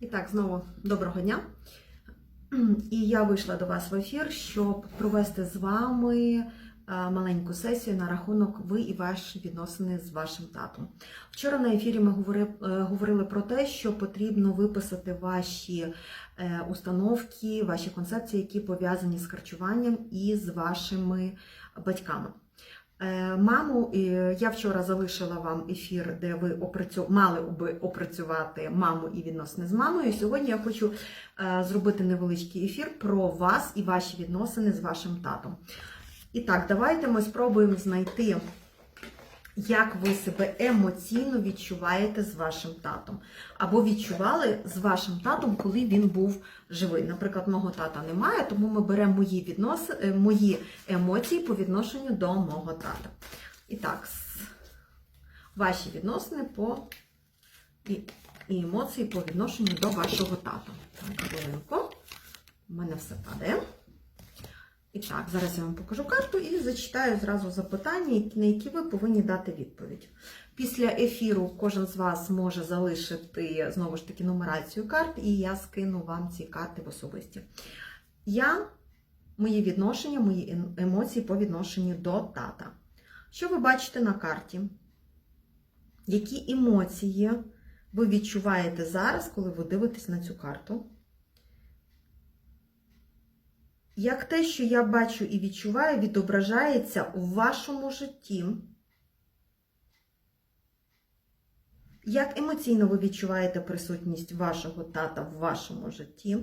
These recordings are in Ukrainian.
І так, знову доброго дня. І я вийшла до вас в ефір, щоб провести з вами е, маленьку сесію на рахунок ви і ваші відносини з вашим татом. Вчора на ефірі ми е, говорили про те, що потрібно виписати ваші е, установки, ваші концепції, які пов'язані з харчуванням і з вашими батьками. Е, Маму, я вчора залишила вам ефір, де ви опрацю... мали би опрацювати маму і відносини з мамою. Сьогодні я хочу е, зробити невеличкий ефір про вас і ваші відносини з вашим татом. І так, давайте ми спробуємо знайти, як ви себе емоційно відчуваєте з вашим татом. Або відчували з вашим татом, коли він був живий. Наприклад, мого тата немає, тому ми беремо мої, віднос... е, мої емоції по відношенню до мого тата. І так, ваші відносини по і, і емоції по відношенню до вашого тата. Так. У мене все падає. І так, зараз я вам покажу карту і зачитаю зразу запитання, на які ви повинні дати відповідь. Після ефіру кожен з вас може залишити знову ж таки нумерацію карт, і я скину вам ці карти в особисті. Я, мої відношення, мої ем- емоції по відношенню до тата. Що ви бачите на карті? Які емоції ви відчуваєте зараз, коли ви дивитесь на цю карту? Як те, що я бачу і відчуваю, відображається у вашому житті? Як емоційно ви відчуваєте присутність вашого тата в вашому житті?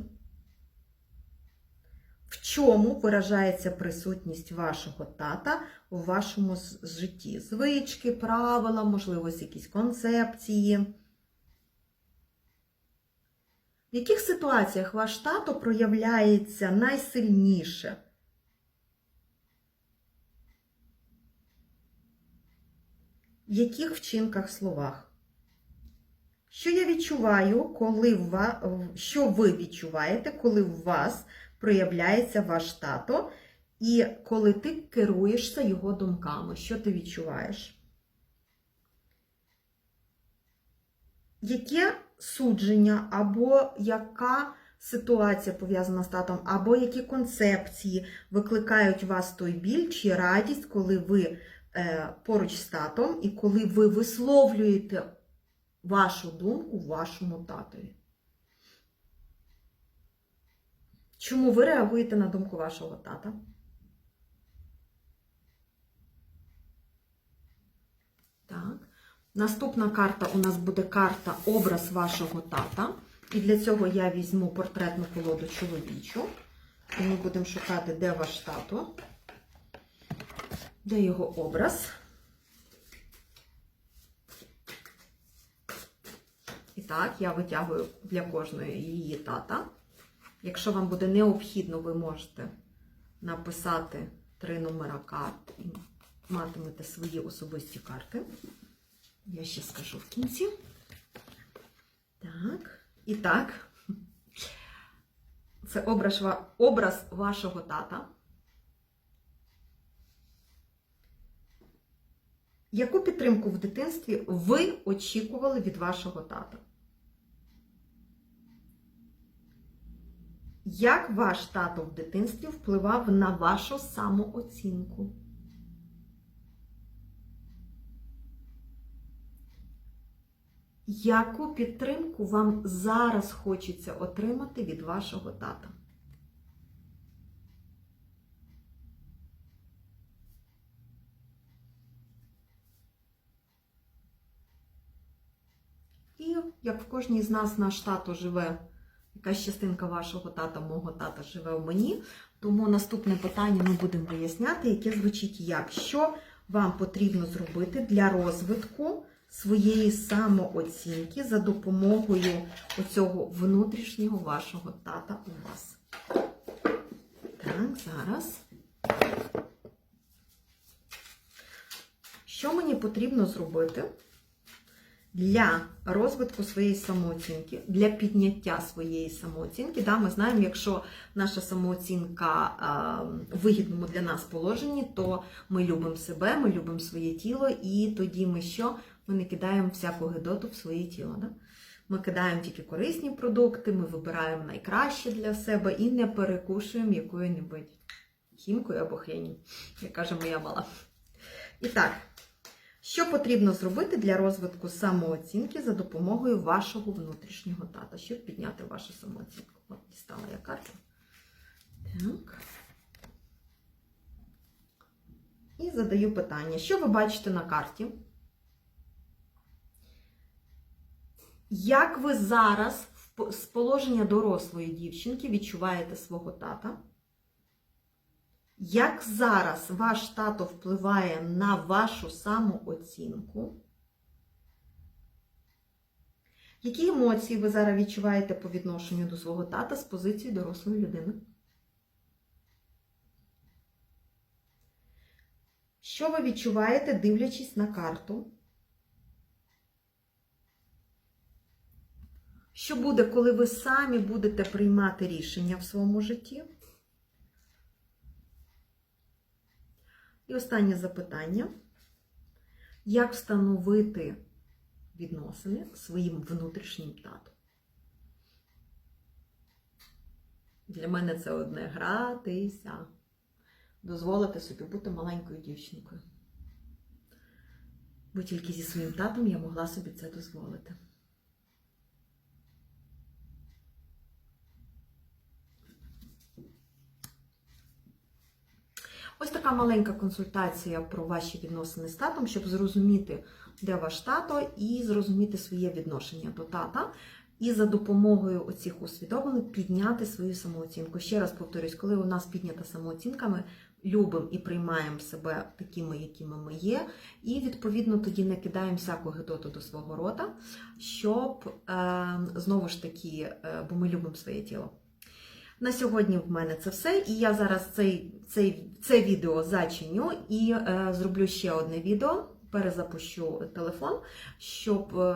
В чому виражається присутність вашого тата у вашому житті? Звички, правила, можливо, якісь концепції. В яких ситуаціях ваш тато проявляється найсильніше? В яких вчинках словах? Що я відчуваю, коли ва... що ви відчуваєте, коли в вас проявляється ваш тато, і коли ти керуєшся його думками? Що ти відчуваєш? Яке судження або яка ситуація пов'язана з татом, або які концепції викликають у вас той біль чи радість, коли ви е, поруч з татом і коли ви висловлюєте вашу думку вашому татові? Чому ви реагуєте на думку вашого тата? Так. Наступна карта у нас буде карта образ вашого тата. І для цього я візьму портретну колоду чоловічу. І ми будемо шукати, де ваш тато, де його образ. І так, я витягую для кожної її тата. Якщо вам буде необхідно, ви можете написати три номера карт і матимете свої особисті карти. Я ще скажу в кінці. Так. І так. Це образ, образ вашого тата. Яку підтримку в дитинстві ви очікували від вашого тата? Як ваш тато в дитинстві впливав на вашу самооцінку? Яку підтримку вам зараз хочеться отримати від вашого тата? І як в кожній з нас наш тато живе, якась частинка вашого тата, мого тата живе в мені. Тому наступне питання ми будемо виясняти, яке звучить як. Що вам потрібно зробити для розвитку своєї самооцінки за допомогою оцього внутрішнього вашого тата у вас. Так, зараз. Що мені потрібно зробити для розвитку своєї самооцінки, для підняття своєї самооцінки? Да, ми знаємо, якщо наша самооцінка в вигідному для нас положенні, то ми любимо себе, ми любимо своє тіло, і тоді ми що? Ми не кидаємо всяку гидоту в своє тіло. Да? Ми кидаємо тільки корисні продукти, ми вибираємо найкраще для себе і не перекушуємо якою-небудь хімкою або хренью, як каже моя мала. І так, що потрібно зробити для розвитку самооцінки за допомогою вашого внутрішнього тата, щоб підняти вашу самооцінку? От, дістала я карту. Так. І задаю питання: що ви бачите на карті? Як ви зараз з положення дорослої дівчинки відчуваєте свого тата? Як зараз ваш тато впливає на вашу самооцінку? Які емоції ви зараз відчуваєте по відношенню до свого тата з позиції дорослої людини? Що ви відчуваєте, дивлячись на карту? Що буде, коли ви самі будете приймати рішення в своєму житті? І останнє запитання. Як встановити відносини своїм внутрішнім татом? Для мене це одне гратися. Дозволити собі бути маленькою дівчинкою. Бо тільки зі своїм татом я могла собі це дозволити. Ось така маленька консультація про ваші відносини з татом, щоб зрозуміти, де ваш тато, і зрозуміти своє відношення до тата. І за допомогою оцих усвідомлень підняти свою самооцінку. Ще раз повторюсь, коли у нас піднята самооцінка, ми любимо і приймаємо себе такими, якими ми є, і відповідно тоді не кидаємо всяку гидоту до свого рота, щоб е, знову ж таки, е, бо ми любимо своє тіло. На сьогодні в мене це все. І я зараз цей, цей, це відео зачиню і е, зроблю ще одне відео. Перезапущу телефон, щоб е,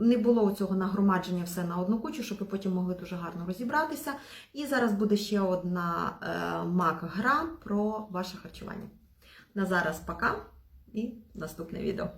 не було цього нагромадження все на одну кучу, щоб ви потім могли дуже гарно розібратися. І зараз буде ще одна е, мак-гра про ваше харчування. На зараз пока і наступне відео.